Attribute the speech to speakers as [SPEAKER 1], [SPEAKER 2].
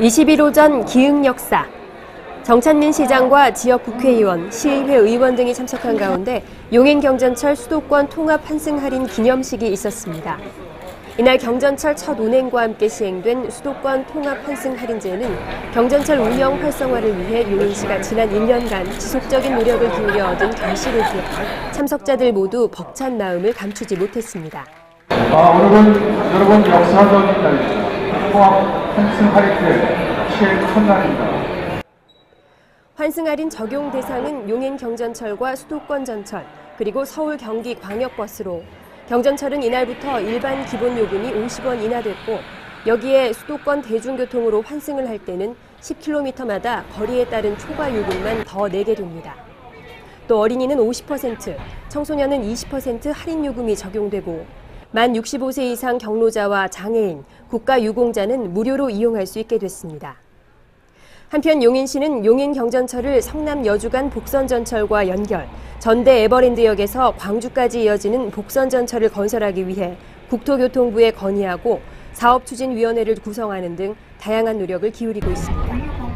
[SPEAKER 1] 20일 오전 기흥 역사 정찬민 시장과 지역 국회의원, 시의회 의원 등이 참석한 가운데 용인 경전철 수도권 통합 환승 할인 기념식이 있었습니다. 이날 경전철 첫 운행과 함께 시행된 수도권 통합 환승 할인제는 경전철 운영 활성화를 위해 용인시가 지난 1년간 지속적인 노력을 기울여 얻은 결실을 기해 참석자들 모두 벅찬 마음을 감추지 못했습니다.
[SPEAKER 2] 아, 오늘은 여러분 역사적인 날입니다. 통합 환승 할인제 시행 첫날입니다.
[SPEAKER 1] 환승 할인 적용 대상은 용인 경전철과 수도권 전철, 그리고 서울 경기 광역버스로 경전철은 이날부터 일반 기본 요금이 50원 인하됐고 여기에 수도권 대중교통으로 환승을 할 때는 10km마다 거리에 따른 초과 요금만 더 내게 됩니다. 또 어린이는 50%, 청소년은 20% 할인 요금이 적용되고 만 65세 이상 경로자와 장애인, 국가유공자는 무료로 이용할 수 있게 됐습니다. 한편 용인시는 용인 경전철을 성남 여주간 복선전철과 연결, 전대 에버랜드역에서 광주까지 이어지는 복선전철을 건설하기 위해 국토교통부에 건의하고 사업추진위원회를 구성하는 등 다양한 노력을 기울이고 있습니다.